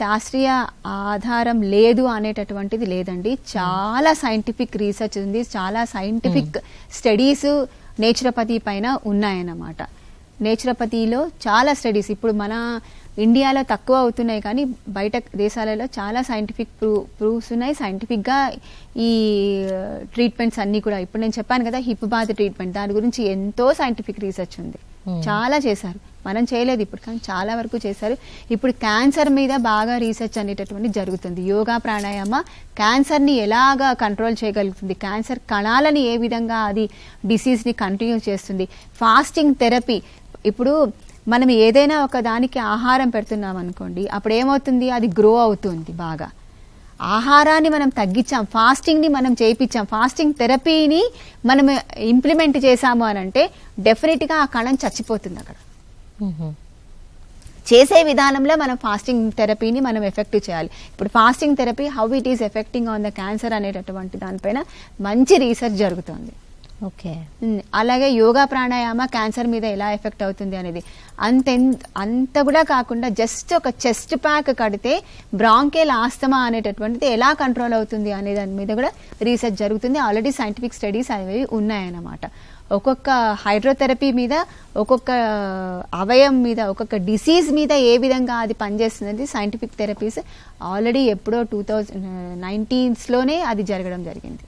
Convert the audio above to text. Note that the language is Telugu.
శాస్త్రీయ ఆధారం లేదు అనేటటువంటిది లేదండి. చాలా సైంటిఫిక్ రీసెర్చ్ ఉంది. చాలా సైంటిఫిక్ స్టడీస్ నేచురోపతి పైన ఉన్నాయన్నమాట. నేచురోపతిలో చాలా స్టడీస్ ఇప్పుడు మన ఇండియాలో తక్కువ అవుతున్నాయి కానీ బయట దేశాలలో చాలా సైంటిఫిక్ ప్రూ ప్రూఫ్స్ ఉన్నాయి. సైంటిఫిక్గా ఈ ట్రీట్మెంట్స్ అన్నీ కూడా. ఇప్పుడు నేను చెప్పాను కదా హిప్ బాత్ ట్రీట్మెంట్ దాని గురించి ఎంతో సైంటిఫిక్ రీసెర్చ్ ఉంది. చాలా చేశారు. మనం చేయలేదు ఇప్పుడు కానీ చాలా వరకు చేశారు. ఇప్పుడు క్యాన్సర్ మీద బాగా రీసెర్చ్ అనేటటువంటి జరుగుతుంది. యోగా ప్రాణాయామ క్యాన్సర్ని ఎలాగా కంట్రోల్ చేయగలుగుతుంది? క్యాన్సర్ కణాలని ఏ విధంగా అది డిసీజ్ని కంటిన్యూ చేస్తుంది? Fasting therapy. ఇప్పుడు మనం ఏదైనా ఒక దానికి ఆహారం పెడుతున్నాం అనుకోండి అప్పుడు ఏమవుతుంది? అది గ్రో అవుతుంది బాగా. ఆహారాన్ని మనం తగ్గించాం ఫాస్టింగ్ని మనం చేయించాం ఫాస్టింగ్ థెరపీని మనం ఇంప్లిమెంట్ చేశాము అని అంటే డెఫినెట్గా ఆ కణం చచ్చిపోతుంది అక్కడ. చేసే విధానంలో మనం ఫాస్టింగ్ థెరపీని మనం ఎఫెక్ట్ చేయాలి. ఇప్పుడు fasting therapy how it is affecting on the cancer అనేటటువంటి దానిపైన మంచి రీసెర్చ్ జరుగుతుంది. ఓకే. అలాగే యోగా ప్రాణాయామ క్యాన్సర్ మీద ఎలా ఎఫెక్ట్ అవుతుంది అనేది. అంత అంత కూడా కాకుండా జస్ట్ ఒక చెస్ట్ ప్యాక్ కడితే బ్రాంకేల్ ఆస్తమా అనేటటువంటిది ఎలా కంట్రోల్ అవుతుంది అనే దాని మీద కూడా రీసెర్చ్ జరుగుతుంది. ఆల్రెడీ సైంటిఫిక్ స్టడీస్ అనేవి ఉన్నాయన్నమాట. ఒక్కొక్క హైడ్రోథెరపీ మీద ఒక్కొక్క అవయం మీద ఒక్కొక్క డిసీజ్ మీద ఏ విధంగా అది పనిచేస్తుంది సైంటిఫిక్ థెరపీస్ ఆల్రెడీ ఎప్పుడో టూ థౌజండ్ నైన్టీన్స్లోనే అది జరగడం జరిగింది.